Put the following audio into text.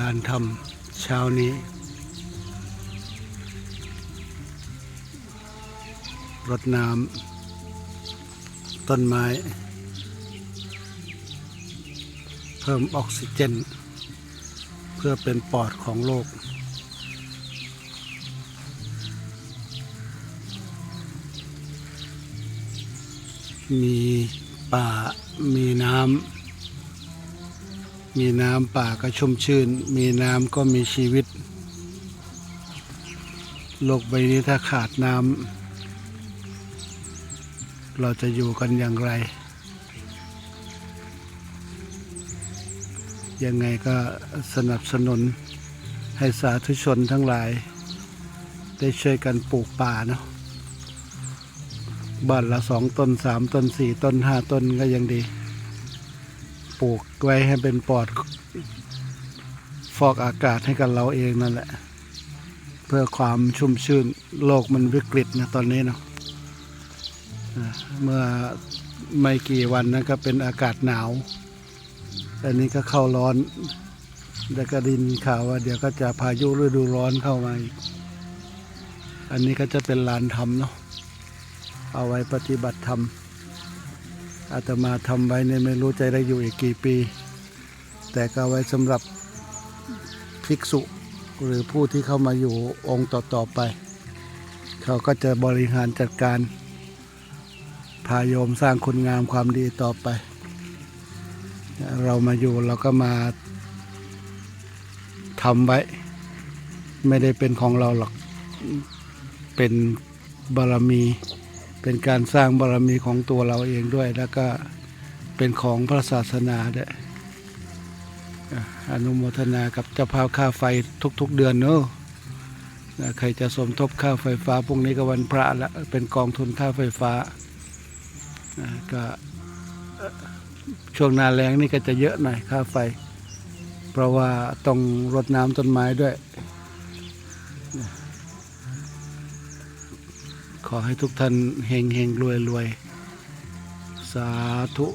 ลานธรรมเช้านี้ รดน้ำต้นไม้ เพิ่มออกซิเจน เพื่อเป็นปอดของโลก มีป่ามีน้ำ มีน้ำป่าก็ชุ่มชื่น มีน้ำก็มีชีวิต โลกใบนี้ถ้าขาดน้ำเราจะอยู่กันอย่างไร ยังไงก็สนับสนุนให้สาธุชนทั้งหลาย ได้ช่วยกันปลูกป่าเนาะบ้านละสองต้นสามต้นสี่ต้นห้าต้นก็ยังดี ปลูกไว้ให้เป็นปอด ฟอกอากาศให้กับเราเองนั่นแหละ เพื่อความชุ่มชื่นโลกมันวิกฤตนะตอนนี้เนาะเมื่อไม่กี่วันนั้นก็เป็นอากาศหนาวอันนี้ก็เข้าร้อนแล้วก็ดินข่าวว่าเดี๋ยวก็จะพายุฤดูร้อนเข้ามาอีกอันนี้ก็จะเป็นลานธรรมเนาะเอาไว้ปฏิบัติธรรม อาตมาทำไว้เนี่ยไม่รู้จะได้อยู่อีกกี่ปี แต่ก็ไว้สำหรับภิกษุหรือผู้ที่เข้ามาอยู่องค์ต่อๆไป เขาก็จะบริหารจัดการ พาโยมสร้างคุณงามความดีต่อไป เรามาอยู่เราก็มาทำไว้ ไม่ได้เป็นของเราหรอก เป็นบารมี เป็นการสร้างบารมีของตัวเราเองด้วย แล้วก็เป็นของพระศาสนาด้วยอนุโมทนากับเจ้าภาพค่าไฟทุกๆเดือนเนอะใครจะสมทบค่าไฟฟ้าพรุ่งนี้ก็วันพระละเป็นกองทุนค่าไฟฟ้าก็ช่วงนาแรงนี่ก็จะเยอะหน่อยค่าไฟ เพราะว่าต้องรดน้ำต้นไม้ด้วย ขอให้ทุกท่านเฮงเฮงรวยรวยสาธุ